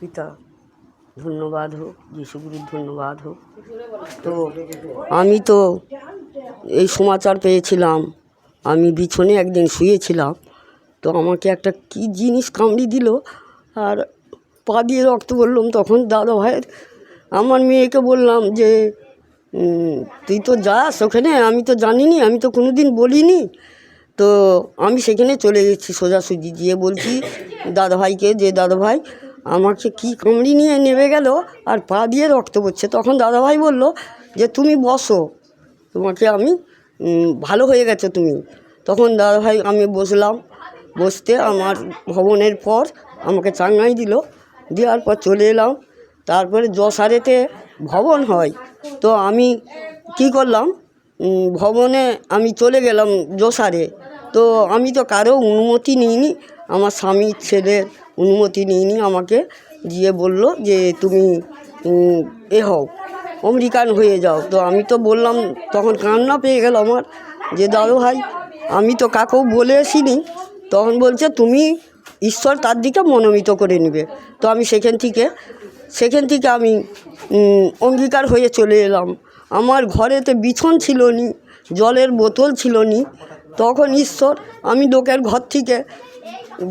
পিতা, ধন্যবাদ হোক যিশুগুরুর ধন্যবাদ হোক। তো আমি তো এই সমাচার পেয়েছিলাম, আমি বিছনে একদিন শুয়েছিলাম, তো আমাকে একটা কী জিনিস কামড়ি দিল, আর পা দিয়ে রক্ত বললাম তখন দাদা ভাইয়ের, আমার মেয়েকে বললাম যে তুই তো যাস ওখানে, আমি তো জানিনি, আমি তো কোনো দিন বলিনি। তো আমি সেখানে চলে গেছি সোজাসুজি গিয়ে বলছি দাদাভাইকে যে দাদাভাই আমাকে কি কামড়ি নিয়ে নেমে গেল আর পা দিয়ে রক্ত পড়ছে। তখন দাদাভাই বলল যে, তুমি বসো। তোমাকে আমি ভালো হয়ে গেছো তুমি। তখন দাদাভাই, আমি বসলাম। বসতে আমার ভবনের পর আমাকে চাঙ্গাই দিল। দেওয়ার পর চলে এলাম। তারপরে যশারেতে ভবন হয়। তো আমি কি করলাম? ভবনে আমি চলে গেলাম যশারে। তো আমি তো কারও অনুমতি নিইনি। আমার স্বামীর ছেলের অনুমতি নিইনি, আমাকে গিয়ে বলল যে তুমি এ হও আমেরিকান হয়ে যাও। তো আমি তো বললাম, তখন কান্না পেয়ে গেল আমার, যে দাদু ভাই, আমি তো কাকেও বলে আসিনি। তখন বলছে, তুমি ঈশ্বর তার দিকে মনোনীত করে নেবে। তো আমি সেখান থেকে সেখান থেকে আমি অঙ্গীকার হয়ে চলে এলাম। আমার ঘরেতে বিছন ছিল নি জলের বোতল ছিল নি তখন ঈশ্বর, আমি লোকের ঘর থেকে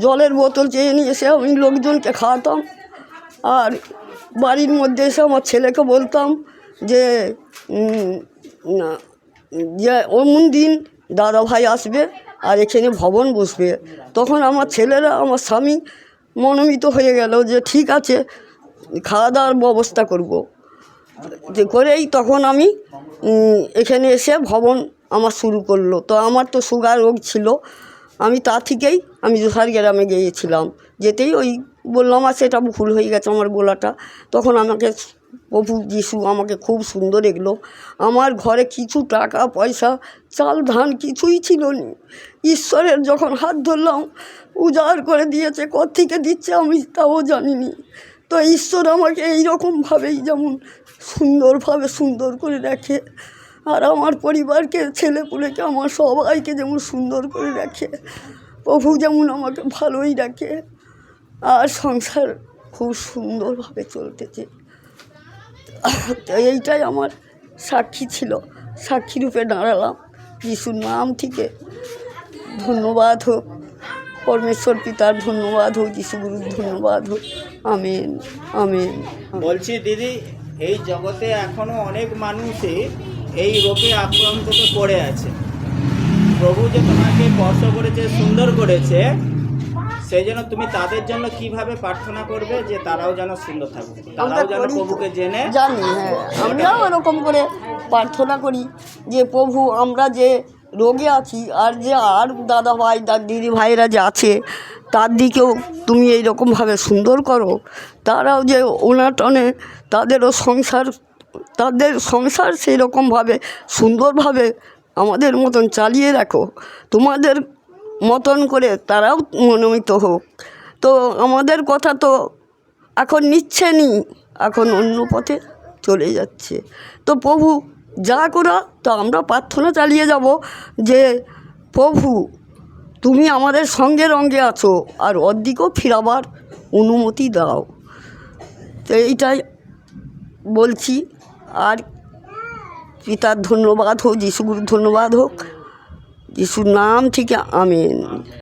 জলের বোতল চেয়ে নিয়ে এসে আমি লোকজনকে খাওয়াতাম। আর বাড়ির মধ্যে এসে আমার ছেলেকে বলতাম যে যে অমন দিন দাদা ভাই আসবে আর এখানে ভবন বসবে। তখন আমার ছেলেরা, আমার স্বামী মনোনীত হয়ে গেল যে, ঠিক আছে খাওয়া দাওয়ার ব্যবস্থা করব। করেই তখন আমি এখানে এসে ভবন আমার শুরু করল। তো আমার তো সুগার রোগ ছিল। আমি তা থেকেই আমি জোসার গ্রামে গিয়েছিলাম। যেতেই ওই বললাম আর সেটা ভুল হয়ে গেছে আমার বলাটা তখন আমাকে প্রভু যিশু আমাকে খুব সুন্দর এগলো আমার ঘরে কিছু টাকা, পয়সা, চাল, ধান কিছুই ছিল না। ঈশ্বরের যখন হাত ধরলাম, উজাড় করে দিয়েছে থেকে দিচ্ছে আমি তাও জানিনি। তো ঈশ্বর আমাকে এইরকমভাবেই যেমন সুন্দরভাবে সুন্দর করে রাখে আর আমার পরিবারকে, ছেলেপুলেকে, আমার সবাইকে যেমন সুন্দর করে রাখে, প্রভু যেমন আমাকে ভালোই রাখে, আর সংসার খুব সুন্দরভাবে চলতেছে তো এইটাই আমার সাক্ষী ছিল, সাক্ষী রূপে দাঁড়ালাম, যিশুর নাম থেকে ধন্যবাদ হোক, পরমেশ্বর পিতার ধন্যবাদ হোক, যিশুগুরুর ধন্যবাদ হোক, আমেন আমেন। বলছি, দিদি, এই জগতে এখনও অনেক মানুষই এই রোগে আক্রান্ত হয়ে পড়ে আছে। প্রভু যে তোমাকে স্পর্শ করেছে সুন্দর করেছে সেই জন্য তুমি তাদের জন্য কীভাবে প্রার্থনা করবে যে তারাও যেন সুন্দর থাকবে তারাও যেন প্রভুকে জেনে। জানি হ্যাঁ। আমরাও এরকম করে প্রার্থনা করি যে প্রভু আমরা যে রোগে আছি আর যে আর দাদা ভাই দার দিদি ভাইরা যে আছে তার দিকেও তুমি এইরকমভাবে সুন্দর করো। তারাও যে ওনাটনে তাদেরও সংসার তাদের সংসার সেই রকমভাবে সুন্দরভাবে আমাদের মতন চালিয়ে রাখো। তোমাদের মতন করে তারাও মনোনীত হোক। তো আমাদের কথা তো এখন নিচ্ছে নি, এখন অন্য পথে চলে যাচ্ছে। তো প্রভু যা করা তো আমরা প্রার্থনা চালিয়ে যাব যে, প্রভু তুমি আমাদের সঙ্গে রঙ্গে আছো আর ওর দিকেও ফিরাবার অনুমতি দাও। তো এইটাই বলছি। আর পিতার ধন্যবাদ হোক যিশুগুরুর ধন্যবাদ হোক যিশুর নাম থেকে আমেন